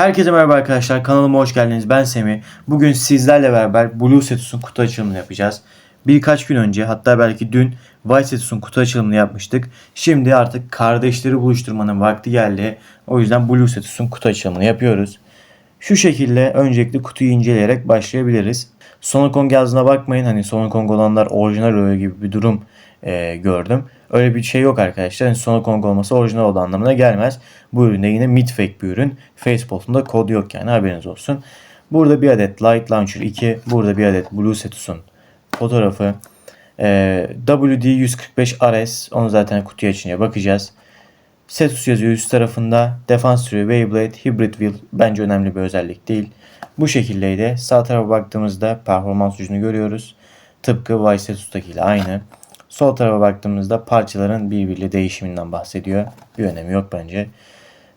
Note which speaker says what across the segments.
Speaker 1: Herkese merhaba arkadaşlar. Kanalıma hoş geldiniz. Ben Semih. Bugün sizlerle beraber Blue Setus'un kutu açılımını yapacağız. Birkaç gün önce hatta belki dün White Setus'un kutu açılımını yapmıştık. Şimdi artık kardeşleri buluşturmanın vakti geldi. O yüzden Blue Setus'un kutu açılımını yapıyoruz. Şu şekilde öncelikle kutuyu inceleyerek başlayabiliriz. Sonokong yazdığına bakmayın. Hani Sonokong olanlar orijinal oluyor gibi bir durum e, gördüm. Öyle bir şey yok arkadaşlar. Yani Sonokong olması orijinal olduğu anlamına gelmez. Bu üründe yine mid fake bir ürün. Facebook'un da kodu yok yani haberiniz olsun. Burada bir adet Light Launcher 2. Burada bir adet Blue Setus'un fotoğrafı. E, WD-145 RS. Onu zaten kutuya açınca bakacağız. Setus yazıyor üst tarafında. Defans türü Beyblade Hybrid Wheel bence önemli bir özellik değil. Bu şekildeydi. Sağ tarafa baktığımızda performans ucunu görüyoruz. Tıpkı Vice Setus'takiyle aynı. Sol tarafa baktığımızda parçaların birbiriyle değişiminden bahsediyor. Bir önemi yok bence.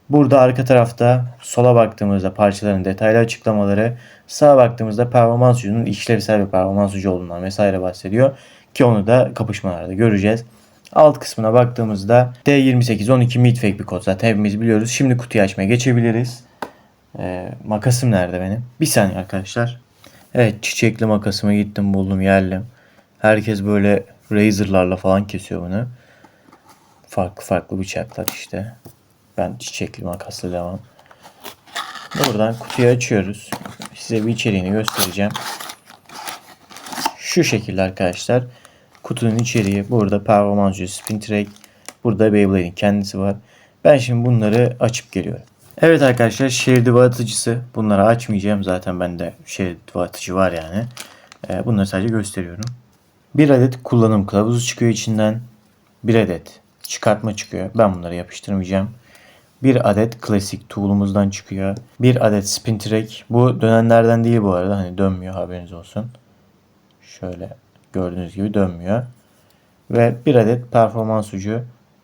Speaker 1: Burada arka tarafta sola baktığımızda parçaların detaylı açıklamaları, sağa baktığımızda performans ucunun işlevsel bir performans ucu olduğundan vesaire bahsediyor. Ki onu da kapışmalarda göreceğiz. Alt kısmına baktığımızda D2812 midfake bir kod zaten hepimiz biliyoruz. Şimdi kutuyu açmaya geçebiliriz. Ee, makasım nerede benim? Bir saniye arkadaşlar. Evet çiçekli makasımı gittim buldum yerlim. Herkes böyle razorlarla falan kesiyor bunu. Farklı farklı bıçaklar işte. Ben çiçekli makasla devam. Buradan kutuyu açıyoruz. Size bir içeriğini göstereceğim. Şu şekilde arkadaşlar. Kutunun içeriği burada performans spin track. Burada Beyblade'in kendisi var. Ben şimdi bunları açıp geliyorum. Evet arkadaşlar şerit dağıtıcısı. Bunları açmayacağım. Zaten bende şerit dağıtıcı var yani. Ee, bunları sadece gösteriyorum. Bir adet kullanım kılavuzu çıkıyor içinden. Bir adet çıkartma çıkıyor. Ben bunları yapıştırmayacağım. Bir adet klasik tool'umuzdan çıkıyor. Bir adet spin track. Bu dönenlerden değil bu arada. Hani dönmüyor haberiniz olsun. Şöyle gördüğünüz gibi dönmüyor. Ve bir adet performans ucu.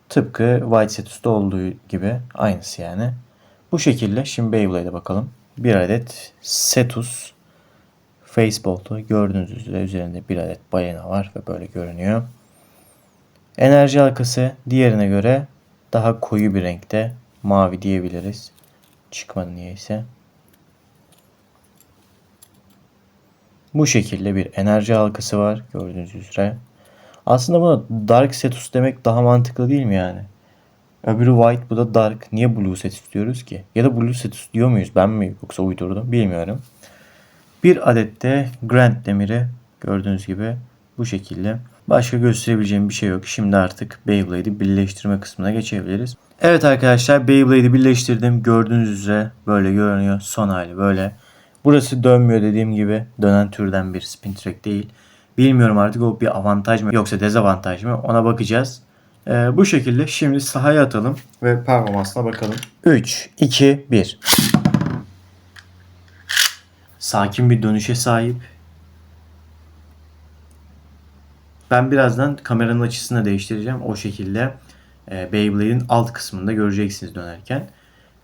Speaker 1: Tıpkı White Setus'ta olduğu gibi aynısı yani. Bu şekilde şimdi Beyblade'e bakalım. Bir adet Setus Facebolt'u gördüğünüz üzere üzerinde bir adet balina var ve böyle görünüyor. Enerji halkası diğerine göre daha koyu bir renkte mavi diyebiliriz. Çıkmadı niyeyse. Bu şekilde bir enerji halkası var gördüğünüz üzere. Aslında buna Dark Setus demek daha mantıklı değil mi yani? Öbürü White bu da Dark. Niye Blue Setus diyoruz ki? Ya da Blue Setus diyor muyuz? Ben mi yoksa uydurdum bilmiyorum. Bir adet de Grand demiri gördüğünüz gibi bu şekilde. Başka gösterebileceğim bir şey yok. Şimdi artık Beyblade'i birleştirme kısmına geçebiliriz. Evet arkadaşlar Beyblade'i birleştirdim. Gördüğünüz üzere böyle görünüyor. Son hali böyle. Burası dönmüyor dediğim gibi. Dönen türden bir spin track değil. Bilmiyorum artık o bir avantaj mı yoksa dezavantaj mı ona bakacağız. Ee, bu şekilde şimdi sahaya atalım ve performansına bakalım. 3, 2, 1. Sakin bir dönüşe sahip. Ben birazdan kameranın açısını değiştireceğim. O şekilde e, Beyblade'in alt kısmında göreceksiniz dönerken.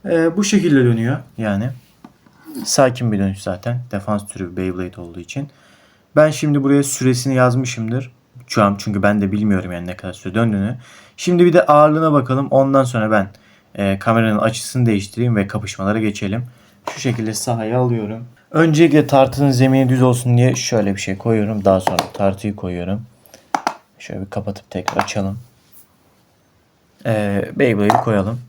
Speaker 1: E, bu şekilde dönüyor yani. Sakin bir dönüş zaten. Defans türü Beyblade olduğu için. Ben şimdi buraya süresini yazmışımdır. Şu an çünkü ben de bilmiyorum yani ne kadar süre döndüğünü. Şimdi bir de ağırlığına bakalım. Ondan sonra ben e, kameranın açısını değiştireyim ve kapışmalara geçelim. Şu şekilde sahaya alıyorum. Öncelikle tartının zemini düz olsun diye şöyle bir şey koyuyorum. Daha sonra tartıyı koyuyorum. Şöyle bir kapatıp tekrar açalım. Ee, Beyblade'i koyalım.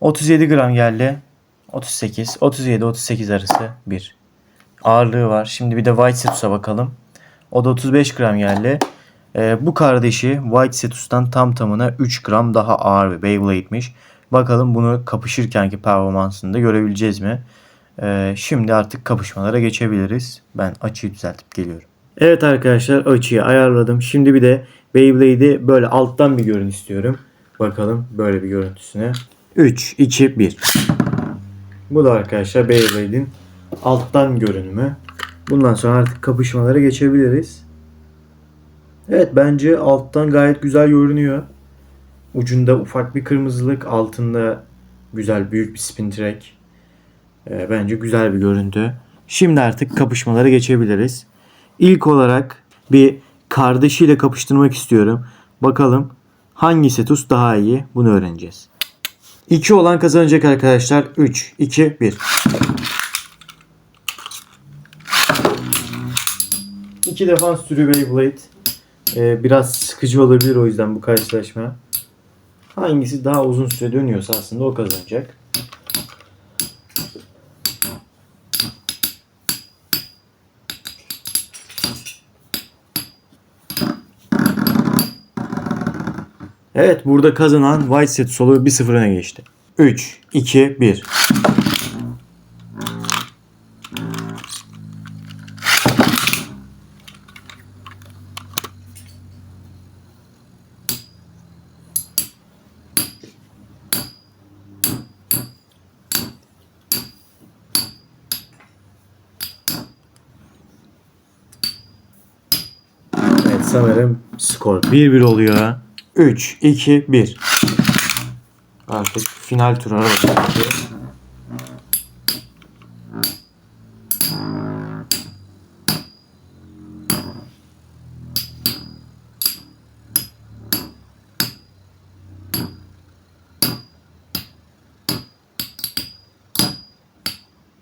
Speaker 1: 37 gram geldi. 38, 37, 38 arası bir ağırlığı var. Şimdi bir de White Setus'a bakalım. O da 35 gram geldi. Ee, bu kardeşi White Setus'tan tam tamına 3 gram daha ağır bir Beyblade'miş. Bakalım bunu kapışırkenki performansını da görebileceğiz mi? Ee, şimdi artık kapışmalara geçebiliriz. Ben açıyı düzeltip geliyorum. Evet arkadaşlar açıyı ayarladım. Şimdi bir de Beyblade'i böyle alttan bir görün istiyorum. Bakalım böyle bir görüntüsüne. 3, 2, 1. Bu da arkadaşlar Beyblade'in alttan görünümü. Bundan sonra artık kapışmalara geçebiliriz. Evet bence alttan gayet güzel görünüyor. Ucunda ufak bir kırmızılık, altında güzel büyük bir spin track. Ee, bence güzel bir görüntü. Şimdi artık kapışmalara geçebiliriz. İlk olarak bir kardeşiyle kapıştırmak istiyorum. Bakalım hangi Setus daha iyi bunu öğreneceğiz. 2 olan kazanacak arkadaşlar. 3, 2, 1. İki defans türü Beyblade. Ee, biraz sıkıcı olabilir o yüzden bu karşılaşma. Hangisi daha uzun süre dönüyorsa aslında o kazanacak. Evet burada kazanan White Set solu 1-0 öne geçti. 3, 2, 1. Evet sanırım skor 1-1 oluyor. 3, 2, 1. Artık final turu başlıyor.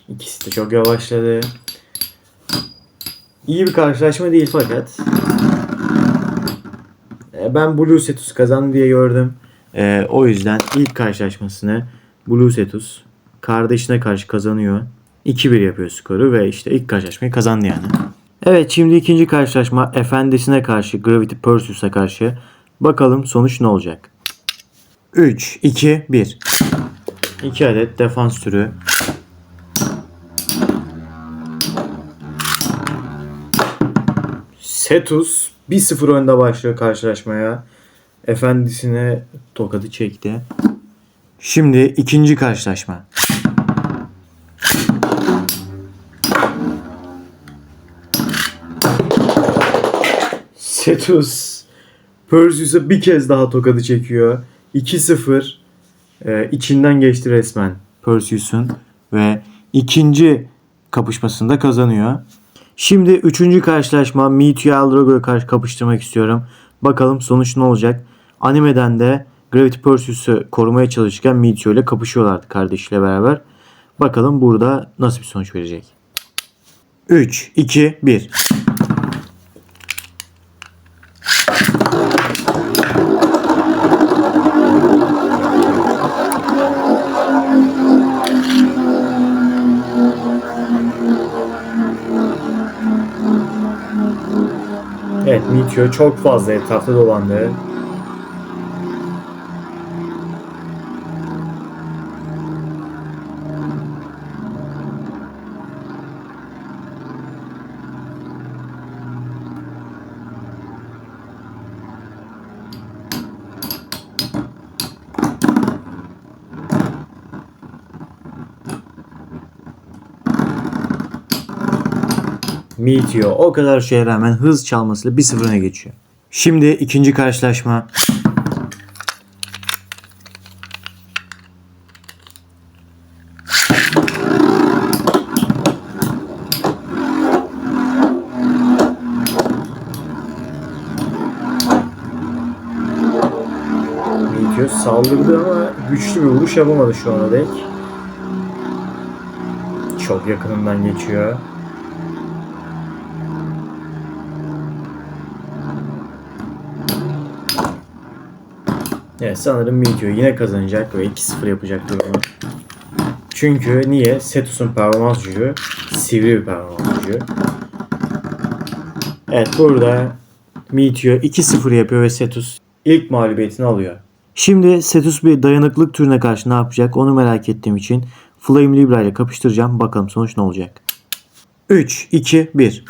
Speaker 1: İkisi de çok yavaşladı. İyi bir karşılaşma değil fakat ben Blue Setus kazandı diye gördüm. E, o yüzden ilk karşılaşmasını Blue Setus kardeşine karşı kazanıyor. 2-1 yapıyor skoru ve işte ilk karşılaşmayı kazandı yani. Evet şimdi ikinci karşılaşma efendisine karşı Gravity Perseus'a karşı. Bakalım sonuç ne olacak? 3, 2, 1. 2 adet defans türü. Setus 1-0 önde başlıyor karşılaşmaya. Efendisine tokadı çekti. Şimdi ikinci karşılaşma. Setus Perseus'a bir kez daha tokadı çekiyor. 2-0 ee, içinden geçti resmen Perseus'un ve ikinci kapışmasında kazanıyor. Şimdi üçüncü karşılaşma Meteor Aldrogo'yu karşı kapıştırmak istiyorum. Bakalım sonuç ne olacak? Animeden de Gravity Perseus'u korumaya çalışırken Meteor ile kapışıyorlardı kardeşiyle beraber. Bakalım burada nasıl bir sonuç verecek. 3, 2, 1. Meteor çok fazla etrafta dolandı. Meteor o kadar şeye rağmen hız çalmasıyla 1-0 öne geçiyor. Şimdi ikinci karşılaşma. Meteor saldırdı ama güçlü bir vuruş yapamadı şu ana dek. Çok yakınından geçiyor. Evet sanırım Meteor yine kazanacak ve 2-0 yapacak durumu. Çünkü niye? Setus'un performans gücü sivri bir performans gücü. Evet burada Meteor 2-0 yapıyor ve Setus ilk mağlubiyetini alıyor. Şimdi Setus bir dayanıklık türüne karşı ne yapacak onu merak ettiğim için Flame Libra ile kapıştıracağım. Bakalım sonuç ne olacak. 3, 2, 1.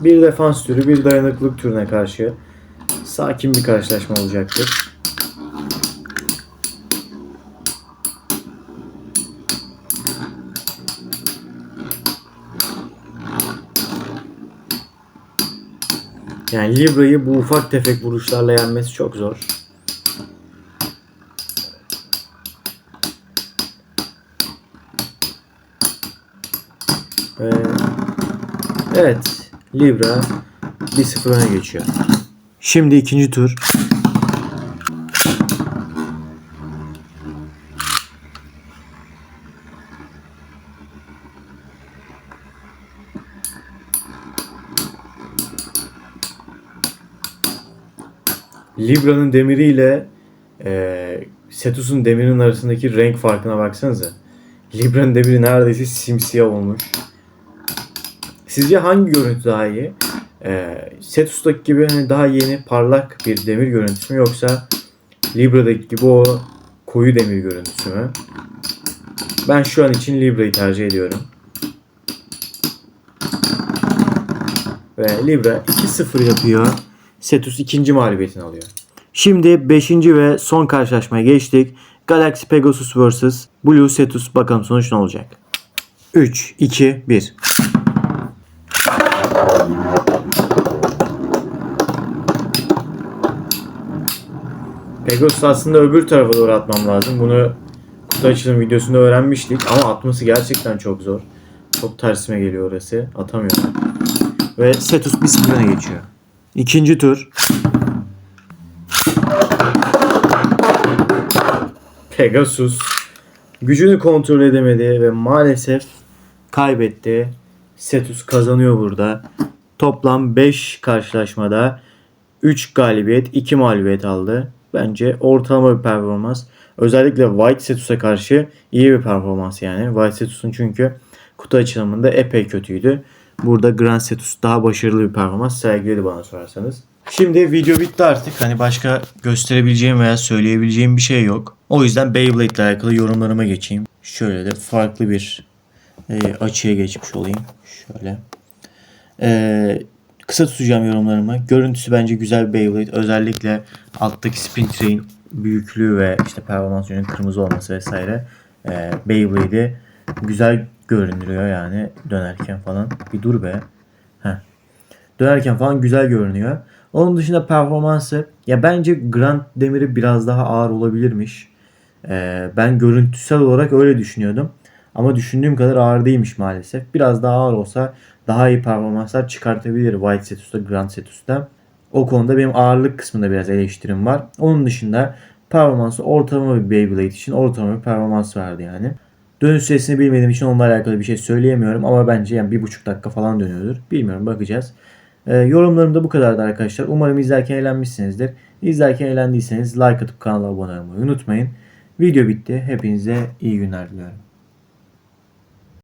Speaker 1: Bir defans türü, bir dayanıklılık türüne karşı sakin bir karşılaşma olacaktır. Yani Libra'yı bu ufak tefek vuruşlarla yenmesi çok zor. Ee, evet, Libra 1-0 öne geçiyor. Şimdi ikinci tur. Libra'nın demiriyle e, Setus'un demirinin arasındaki renk farkına baksanıza. Libra'nın demiri neredeyse simsiyah olmuş. Sizce hangi görüntü daha iyi? E, Setus'taki gibi hani daha yeni parlak bir demir görüntüsü mü yoksa Libra'daki gibi o koyu demir görüntüsü mü? Ben şu an için Libra'yı tercih ediyorum. Ve Libra 2-0 yapıyor. Setus ikinci mağlubiyetini alıyor. Şimdi 5. ve son karşılaşmaya geçtik. Galaxy Pegasus vs. Blue Cetus. Bakalım sonuç ne olacak? 3, 2, 1. Pegasus aslında öbür tarafa doğru atmam lazım. Bunu kutu açılım videosunda öğrenmiştik. Ama atması gerçekten çok zor. Çok tersime geliyor orası. Atamıyorum. Ve 1-0 öne geçiyor. İkinci tur. Pegasus gücünü kontrol edemedi ve maalesef kaybetti. Cetus kazanıyor burada. Toplam 5 karşılaşmada 3 galibiyet, 2 mağlubiyet aldı. Bence ortalama bir performans. Özellikle White Cetus'a karşı iyi bir performans yani. White Cetus'un çünkü kutu açılımında epey kötüydü. Burada Grand Cetus daha başarılı bir performans sergiledi bana sorarsanız. Şimdi video bitti artık. Hani başka gösterebileceğim veya söyleyebileceğim bir şey yok. O yüzden Beyblade ile alakalı yorumlarıma geçeyim. Şöyle de farklı bir e, açıya geçmiş olayım. Şöyle. E, kısa tutacağım yorumlarımı. Görüntüsü bence güzel bir Beyblade. Özellikle alttaki spin train büyüklüğü ve işte performans yönünün kırmızı olması vesaire e, Beyblade'i güzel görünüyor yani dönerken falan. Bir dur be. Heh. Dönerken falan güzel görünüyor. Onun dışında performansı ya bence Grand Demir'i biraz daha ağır olabilirmiş. Ee, ben görüntüsel olarak öyle düşünüyordum. Ama düşündüğüm kadar ağır değilmiş maalesef. Biraz daha ağır olsa daha iyi performanslar çıkartabilir White Cetus'ta, Grand Cetus'ta. O konuda benim ağırlık kısmında biraz eleştirim var. Onun dışında performansı ortalama bir Beyblade için ortalama bir performans verdi yani. Dönüş süresini bilmediğim için onunla alakalı bir şey söyleyemiyorum ama bence yani bir buçuk dakika falan dönüyordur. Bilmiyorum bakacağız. Ee, yorumlarım da bu kadardı arkadaşlar. Umarım izlerken eğlenmişsinizdir. İzlerken eğlendiyseniz like atıp kanala abone olmayı unutmayın. Video bitti. Hepinize iyi günler diliyorum.